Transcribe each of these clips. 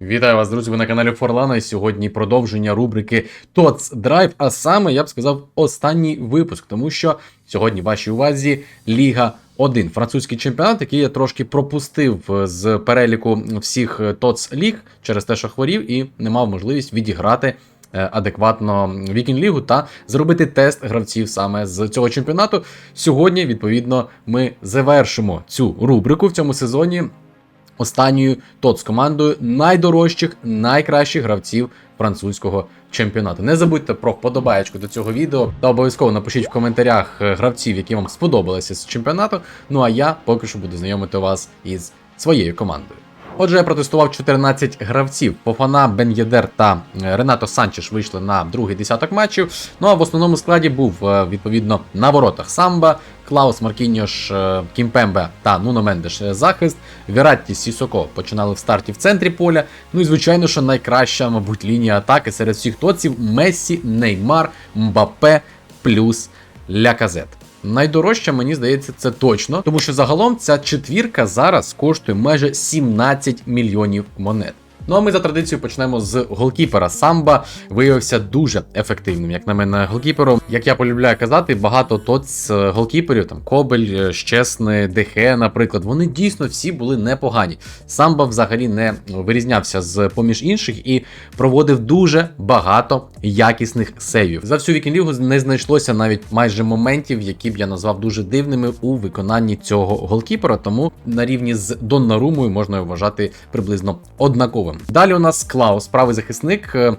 Вітаю вас, друзі! Ви на каналі Форлана. І сьогодні продовження рубрики TOTS Drive, а саме я б сказав останній випуск, тому що сьогодні в вашій увазі Ліга 1, французький чемпіонат, який я трошки пропустив з переліку всіх TOTS ліг через те, що хворів, і не мав можливість відіграти. е, Адекватно Вікінг Лігу та зробити тест гравців саме з цього чемпіонату. Сьогодні, відповідно, ми завершимо цю рубрику в цьому сезоні останньою тот з командою найдорожчих, найкращих гравців французького чемпіонату. Не забудьте про вподобаєчку до цього відео та обов'язково напишіть в коментарях е, гравців, які вам сподобалися з чемпіонату. Ну а я поки що буду знайомити вас із своєю командою. Отже, я протестував 14 гравців. Пофана, Бен Єдер та е, Ренато Санчеш вийшли на другий десяток матчів. Ну а в основному складі був е, відповідно на воротах Самба, Клаус Маркіньош, е, Кімпембе та Нуно Мендеш захист. Віратті Сісоко починали в старті в центрі поля. Ну і звичайно, що найкраща, мабуть, лінія атаки серед всіх тоців Мессі, Неймар, Мбапе плюс Ляказет. Найдорожча, мені здається, це точно, тому що загалом ця четвірка зараз коштує майже 17 мільйонів монет. Ну а ми за традицією почнемо з голкіпера. Самба виявився дуже ефективним, як на мене, голкіпером. Як я полюбляю казати, багато тоц е, голкіперів, там Кобель, е, Щесни, Дехе, наприклад, вони дійсно всі були непогані. Самба взагалі не вирізнявся з поміж інших і проводив дуже багато якісних сейвів. За всю вікінг-лігу не знайшлося навіть майже моментів, які б я назвав дуже дивними у виконанні цього голкіпера. Тому на рівні з Доннарумою можна вважати приблизно однаковим. Далі у нас Клаус, правий захисник. е,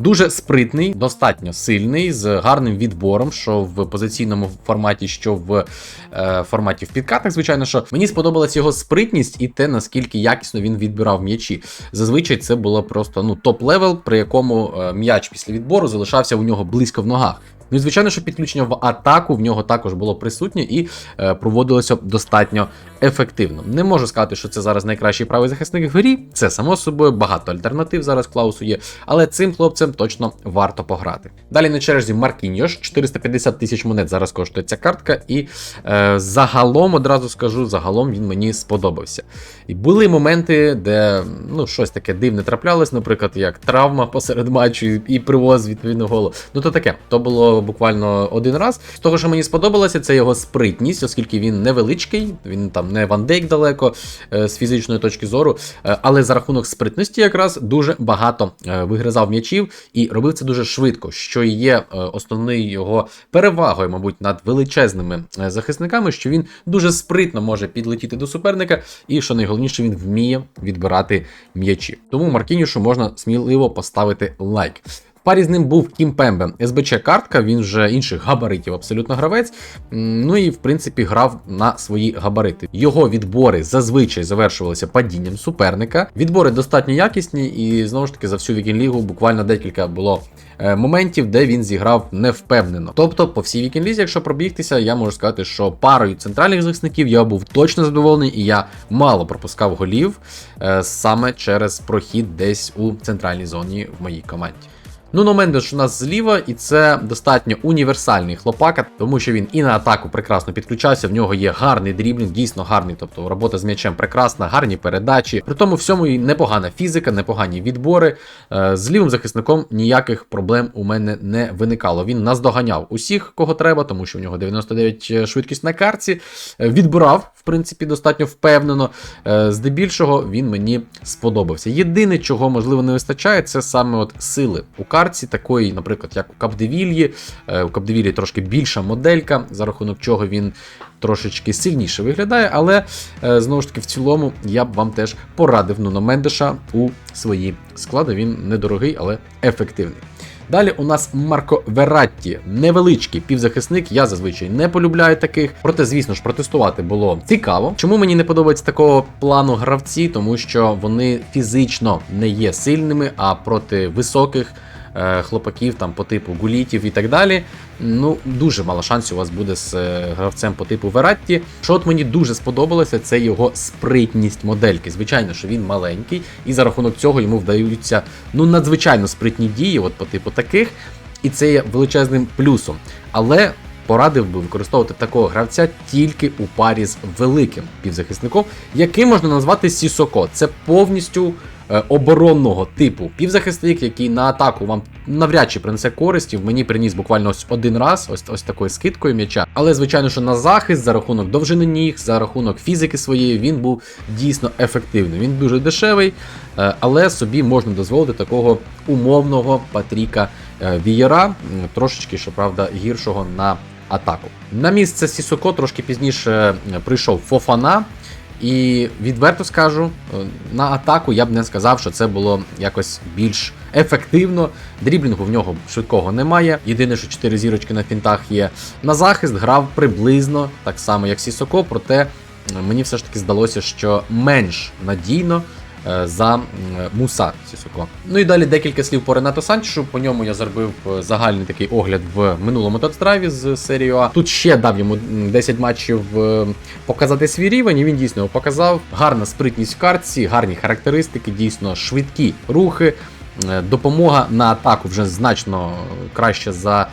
Дуже спритний, достатньо сильний, з гарним відбором, що в позиційному форматі, що в е, форматі в підкатах, звичайно, що мені сподобалась його спритність і те, наскільки якісно він відбирав м'ячі. Зазвичай це було просто ну топ-левел, при якому е, м'яч після відбору залишався у нього близько в ногах. Ну і звичайно, що підключення в атаку в нього також було присутнє і е, проводилося достатньо ефективно. Не можу сказати, що це зараз найкращий правий захисник в грі. Це само собою багато альтернатив зараз Клаусу є, але цим хлопцем точно варто пограти. Далі на черзі Маркіньош, 450 тисяч монет зараз коштує ця картка, і е, загалом одразу скажу, загалом він мені сподобався. І були моменти, де ну щось таке дивне траплялось, наприклад, як травма посеред матчу і- привоз відповідно голу. Ну то таке, то було буквально один раз. З того, що мені сподобалося, це його спритність, оскільки він невеличкий, він там не Ван Дейк далеко е, з фізичної точки зору, е, але за рахунок спритності якраз дуже багато е, вигризав м'ячів і робив це дуже швидко, що є основною його перевагою, мабуть, над величезними захисниками, що він дуже спритно може підлетіти до суперника, і що найголовніше, він вміє відбирати м'ячі. Тому Маркінішу можна сміливо поставити лайк. Парі з ним був Кім Пембе, СБЧ картка, він вже інших габаритів абсолютно гравець. Ну і в принципі грав на свої габарити. Його відбори зазвичай завершувалися падінням суперника. Відбори достатньо якісні, і знову ж таки за всю вікінг-лігу буквально декілька було е, моментів, де він зіграв невпевнено. Тобто, по всій вікінг-лізі, якщо пробігтися, я можу сказати, що парою центральних захисників я був точно задоволений, і я мало пропускав голів е, саме через прохід десь у центральній зоні в моїй команді. Нуно Мендеш у нас зліва, і це достатньо універсальний хлопака, тому що він і на атаку прекрасно підключався. В нього є гарний дріблінг, дійсно гарний. Тобто робота з м'ячем прекрасна, гарні передачі. При тому всьому і непогана фізика, непогані відбори. Е, З лівим захисником ніяких проблем у мене не виникало. Він наздоганяв усіх, кого треба, тому що в нього 99 швидкість на карці. Е, Відбирав, принципі, достатньо впевнено. Е, Здебільшого він мені сподобався. Єдине, чого можливо не вистачає, це саме от сили у карці, такої, наприклад, як у Капдевільї. Е, У Капдевілі трошки більша моделька, за рахунок чого він трошечки сильніше виглядає, але е, знову ж таки в цілому я б вам теж порадив Нуно Мендеша у свої склади. Він недорогий, але ефективний. Далі у нас Марко Вератті, невеличкий півзахисник. Я зазвичай не полюбляю таких. Проте, звісно ж, протестувати було цікаво. Чому мені не подобається такого плану гравці? Тому що вони фізично не є сильними, а проти високих. Е, Хлопаків там по типу гулітів і так далі. Ну, дуже мало шансів у вас буде з е, гравцем по типу Вератті. Що от мені дуже сподобалося, це його спритність модельки. Звичайно, що він маленький, і за рахунок цього йому вдаються ну надзвичайно спритні дії, от по типу таких. І це є величезним плюсом. Але порадив би використовувати такого гравця тільки у парі з великим півзахисником, який можна назвати Сісоко. Це повністю оборонного типу півзахисник, який на атаку вам навряд чи принесе користі. Мені приніс буквально ось один раз, ось ось такою скидкою м'яча. Але звичайно, що на захист за рахунок довжини ніг, за рахунок фізики своєї, він був дійсно ефективний. Він дуже дешевий, е, але собі можна дозволити такого умовного Патріка е, Вієра, трошечки, щоправда, гіршого на атаку. На місце Сісоко трошки пізніше е, прийшов Фофана. І відверто скажу, е, на атаку я б не сказав, що це було якось більш ефективно. Дріблінгу в нього швидкого немає. Єдине, що 4 зірочки на фінтах є. На захист грав приблизно так само, як Сісоко, проте мені все ж таки здалося, що менш надійно. Е, За Муса Сісоко. Ну і далі декілька слів по Ренато Санчешу. По ньому я зробив е, загальний такий огляд в минулому тотстрайві з серією А. Тут ще дав йому 10 матчів е, показати свій рівень, і він дійсно його показав. Гарна спритність в картці, гарні характеристики, дійсно швидкі рухи. Допомога на атаку вже значно краще за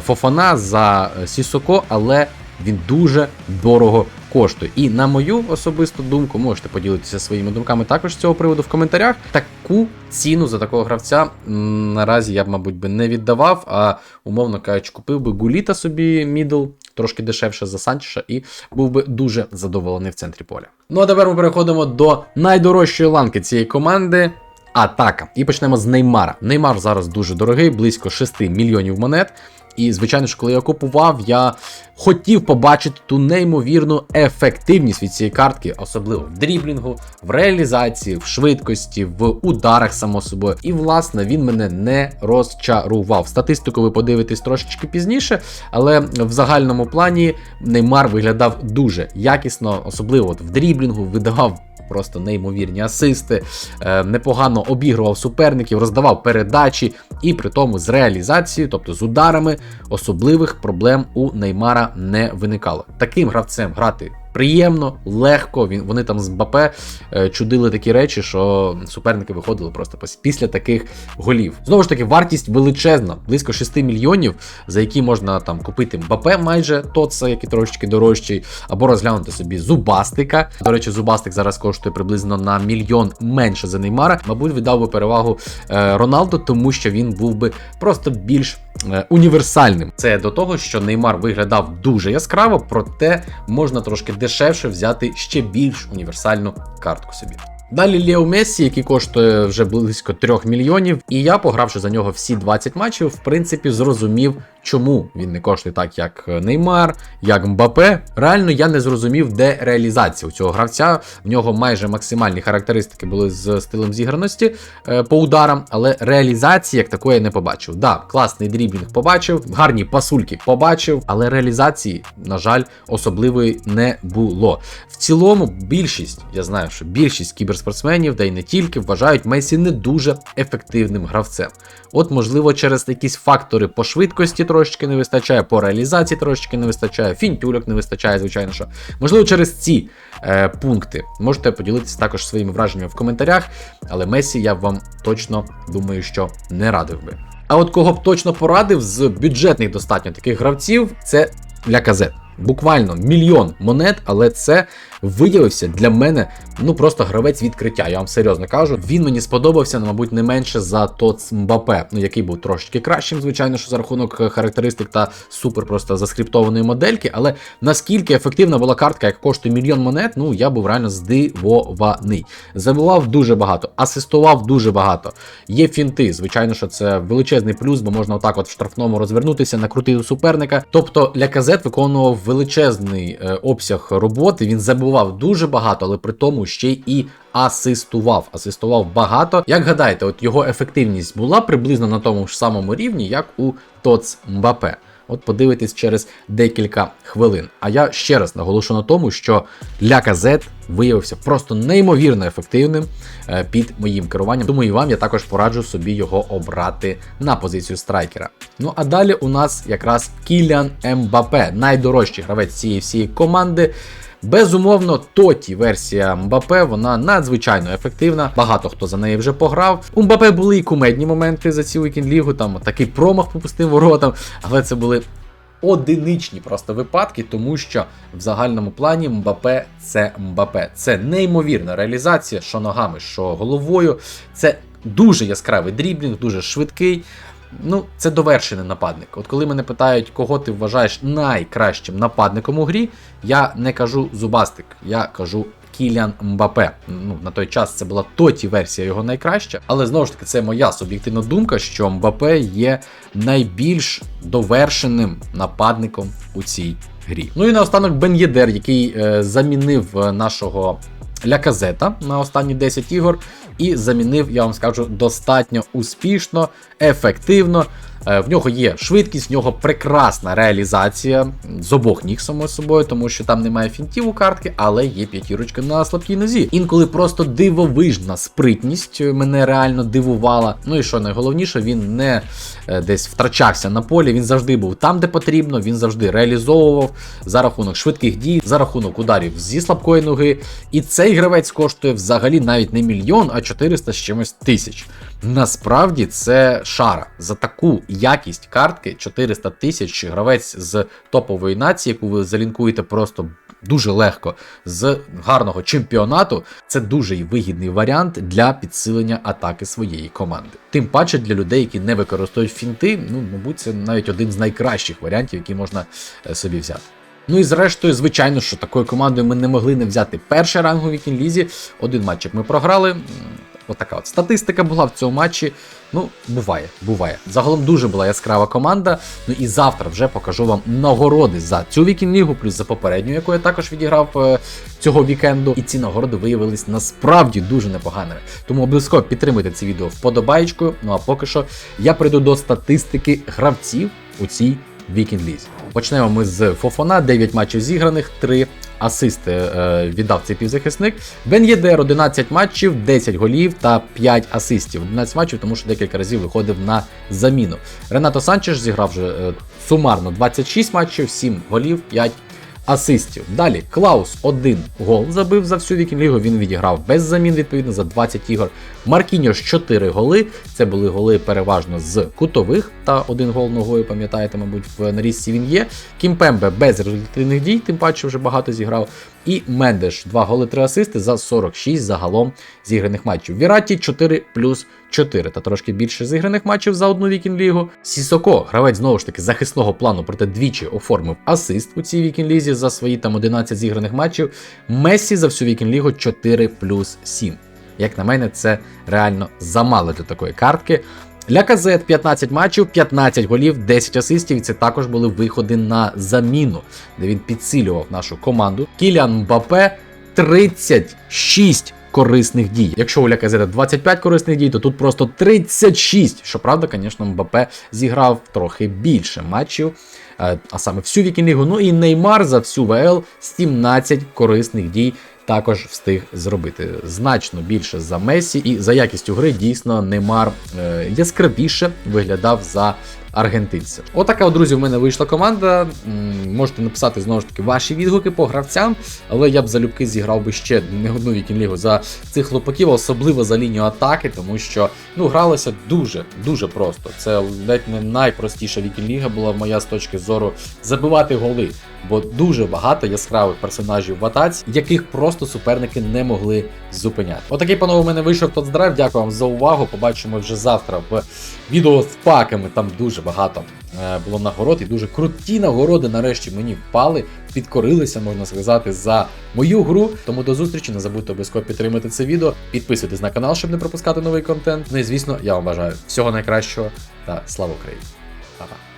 Фофана, за Сісоко, але він дуже дорого коштує. І на мою особисту думку, можете поділитися своїми думками також з цього приводу в коментарях. Таку ціну за такого гравця наразі я б, мабуть, би не віддавав, а умовно кажучи, купив би Гуліта собі мідл, трошки дешевше за Санчеша, і був би дуже задоволений в центрі поля. Ну а тепер ми переходимо до найдорожчої ланки цієї команди. Атака. І почнемо з Неймара. Неймар зараз дуже дорогий, близько 6 мільйонів монет. І, звичайно ж, коли я купував, я хотів побачити ту неймовірну ефективність від цієї картки, особливо в дріблінгу, в реалізації, в швидкості, в ударах, само собою. І, власне, він мене не розчарував. Статистику ви подивитесь трошечки пізніше, але в загальному плані Неймар виглядав дуже якісно, особливо от в дріблінгу, видавав просто неймовірні асисти, е, непогано обігрував суперників, роздавав передачі, і при тому з реалізацією, тобто з ударами, особливих проблем у Неймара не виникало. Таким гравцем грати. Приємно, легко. Він вони там з Бапе е, чудили такі речі, що суперники виходили просто після таких голів. Знову ж таки, вартість величезна, близько 6 мільйонів, за які можна там купити Бапе майже Тоца, який трошечки дорожчий, або розглянути собі зубастика. До речі, зубастик зараз коштує приблизно на мільйон менше за Неймара. Мабуть, віддав би перевагу е, Роналду, тому що він був би просто більш е, універсальним. Це до того, що Неймар виглядав дуже яскраво, проте можна трошки дешевше взяти ще більш універсальну картку собі. Далі Лео Мессі, який коштує вже близько 3 мільйонів, і я, погравши за нього всі 20 матчів, в принципі, зрозумів, чому він не коштує так, як Неймар, як Мбапе. Реально я не зрозумів, де реалізація у цього гравця. В нього майже максимальні характеристики були з стилем зіграності е, по ударам, але реалізації як такої не побачив. Да, класний дріблінг побачив, гарні пасульки побачив, але реалізації, на жаль, особливої не було. В цілому, більшість, я знаю, що більшість кіберспортсменів, та й не тільки, вважають Месі не дуже ефективним гравцем. От, можливо, через якісь фактори по швидкості трошечки не вистачає, по реалізації трошечки не вистачає, фінтюльок не вистачає, звичайно що. Можливо, через ці е, пункти можете поділитися також своїми враженнями в коментарях, але Месі я вам точно думаю, що не радив би. А от кого б точно порадив з бюджетних достатньо таких гравців, це Ляказет. Буквально мільйон монет, але це виявився для мене ну просто гравець відкриття. Я вам серйозно кажу. Він мені сподобався, ну, мабуть, не менше за Тоц Мбапе, ну який був трошечки кращим, звичайно, що за рахунок е, характеристик та супер просто заскриптованої модельки. Але наскільки ефективна була картка, яка коштує мільйон монет, ну я був реально здивований. Забував дуже багато, асистував дуже багато. Є фінти, звичайно, що це величезний плюс, бо можна отак от в штрафному розвернутися, накрутити суперника. Тобто Ляказет виконував величезний е, обсяг роботи. Він забував дуже багато, але при тому ще і асистував. Асистував багато. Як гадаєте, от його ефективність була приблизно на тому ж самому рівні, як у Тоц Мбапе. От подивитесь через декілька хвилин. А я ще раз наголошу на тому, що Ляказет виявився просто неймовірно ефективним е, під моїм керуванням. Тому і вам я також пораджу собі його обрати на позицію страйкера. Ну а далі у нас якраз Кілян Мбапе, найдорожчий гравець цієї всієї команди. Безумовно, тоті версія Мбапе, вона надзвичайно ефективна. Багато хто за неї вже пограв. У Мбапе були і кумедні моменти за цю вікінд лігу, там такий промах по пустим воротам, але це були одиничні просто випадки, тому що в загальному плані Мбапе це Мбапе. Це неймовірна реалізація, що ногами, що головою. Це дуже яскравий дріблінг, дуже швидкий. Ну, це довершений нападник. От коли мене питають, кого ти вважаєш найкращим нападником у грі, я не кажу Зубастик, я кажу Кіліан Мбапе. Ну, на той час це була тоті версія його найкраща, але знову ж таки, це моя суб'єктивна думка, що Мбапе є найбільш довершеним нападником у цій грі. Ну і наостанок Бен Єдер, який е, замінив е, нашого Ляказета на останні 10 ігор, і замінив, я вам скажу, достатньо успішно, ефективно. Е, В нього є швидкість, в нього прекрасна реалізація з обох ніг, само собою, тому що там немає фінтів у картки, але є п'ятірочка на слабкій нозі. Інколи просто дивовижна спритність мене реально дивувала. Ну і що найголовніше, він не е, десь втрачався на полі. Він завжди був там, де потрібно. Він завжди реалізовував за рахунок швидких дій, за рахунок ударів зі слабкої ноги. І цей гравець коштує взагалі навіть не мільйон, а 400 з чимось тисяч. Насправді це шара за таку якість картки 400 тисяч гравець з топової нації, яку ви залінкуєте просто дуже легко з гарного чемпіонату. Це дуже вигідний варіант для підсилення атаки своєї команди. Тим паче для людей, які не використовують фінти, ну мабуть, це навіть один з найкращих варіантів, які можна е, собі взяти. Ну і зрештою, звичайно, що такою командою ми не могли не взяти перший ранг у Вікінг-лізі. Один матчик ми програли. Отака от статистика була в цьому матчі. Ну, буває, буває. Загалом дуже була яскрава команда. Ну і завтра вже покажу вам нагороди за цю вікінг-лігу, плюс за попередню, яку я також відіграв е, цього вікенду. І ці нагороди виявились насправді дуже непоганими. Тому обов'язково підтримуйте це відео вподобаєчкою. Ну а поки що я прийду до статистики гравців у цій вікінг-лізі. Почнемо ми з Фофона, 9 матчів зіграних, 3 асисти е, віддав цей півзахисник. Бен Єдер 11 матчів, 10 голів та 5 асистів. 11 матчів, тому що декілька разів виходив на заміну. Ренато Санчеш зіграв вже е, сумарно 26 матчів, 7 голів, 5 асистів. Далі Клаус 1 гол забив за всю вікінг-лігу. Він відіграв без замін, відповідно, за 20 ігор. Маркіньош 4 голи. Це були голи переважно з кутових та один гол ногою, пам'ятаєте, мабуть, в нарізці він є. Кімпембе без результативних дій, тим паче вже багато зіграв. І Мендеш 2 голи 3 асисти за 46 загалом зіграних матчів. Віраті 4 плюс 4 та трошки більше зіграних матчів за одну вікінг-лігу. Сісоко, гравець знову ж таки захисного плану, проте двічі оформив асист у цій вікінг-лізі за свої там 11 зіграних матчів. Мессі за всю вікінг-лігу 4 плюс 7. Як на мене, це реально замало для такої картки. Ляказет 15 матчів, 15 голів, 10 асистів. І це також були виходи на заміну, де він підсилював нашу команду. Кіліан Мбапе 36 корисних дій. Якщо у Ляказета 25 корисних дій, то тут просто 36. Щоправда, звісно, Мбапе зіграв трохи більше матчів, е, а саме всю вікінг-лігу. Ну і Неймар за всю ВЛ 17 корисних дій також встиг зробити значно більше за Месі, і за якістю гри дійсно Неймар е, яскравіше виглядав за аргентинця. Отака, от, друзі, в мене вийшла команда. Можете написати знову ж таки ваші відгуки по гравцям, але я б залюбки зіграв би ще не одну вікінг-лігу за цих хлопаків, особливо за лінію атаки, тому що ну гралося дуже дуже просто. Це ледь не найпростіша вікінг-ліга була моя з точки зору забивати голи, бо дуже багато яскравих персонажів в атаці, яких просто суперники не могли зупиняти. Отакий панове у мене вийшов Тоцдрайв. Дякую вам за увагу. Побачимо вже завтра в відео з паками. Там дуже багато е, було нагород і дуже круті нагороди нарешті мені впали, підкорилися, можна сказати, за мою гру. Тому до зустрічі. Не забудьте обов'язково підтримати це відео, підписуйтесь на канал, щоб не пропускати новий контент. Ну і звісно, я вам бажаю всього найкращого та слава Україні. Па-па.